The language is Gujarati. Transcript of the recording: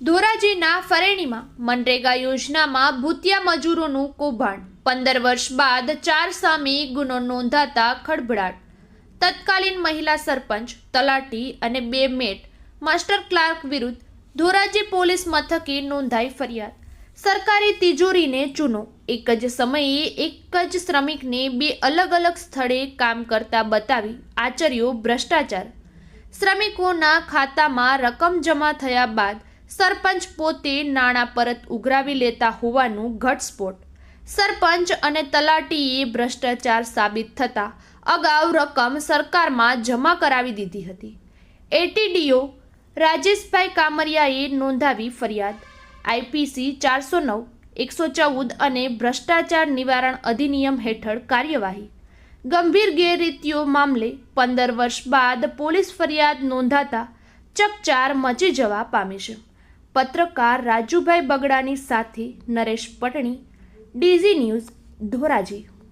ધોરાજીના ફરેણીમાં મનરેગા યોજનામાં ભૂતિયા મજૂરોનું કૌભાંડ. પંદર વર્ષ બાદ ચાર સામે ગુનો નોંધાતા ખળભળાટ. તત્કાલીન મહિલા સરપંચ, તલાટી અને બે મેટ, માસ્ટર ક્લાર્ક વિરુદ્ધ ધોરાજી પોલીસ મથકે નોંધાઈ ફરિયાદ. સરકારી તિજોરીને ચૂનો. એક જ સમયે એક જ શ્રમિકને બે અલગ અલગ સ્થળે કામ કરતા બતાવી આચર્યો ભ્રષ્ટાચાર. શ્રમિકોના ખાતામાં રકમ જમા થયા બાદ સરપંચ પોતે નાણાં પરત ઉઘરાવી લેતા હોવાનું ઘટસ્ફોટ. સરપંચ અને તલાટીએ ભ્રષ્ટાચાર સાબિત થતા અગાઉ રકમ સરકારમાં જમા કરાવી દીધી હતી. એટીડીઓ રાજેશભાઈ કામરિયાએ નોંધાવી ફરિયાદ. આઈપીસી ચારસો નવ, એકસો ચૌદ અને ભ્રષ્ટાચાર નિવારણ અધિનિયમ હેઠળ કાર્યવાહી. ગંભીર ગેરરીતિઓ મામલે પંદર વર્ષ બાદ પોલીસ ફરિયાદ નોંધાતા ચકચાર મચી જવા પામી છે. પત્રકાર રાજુભાઈ બગડાની સાથે નરેશ પટણી ડીઝી ન્યૂઝ ધોરાજી.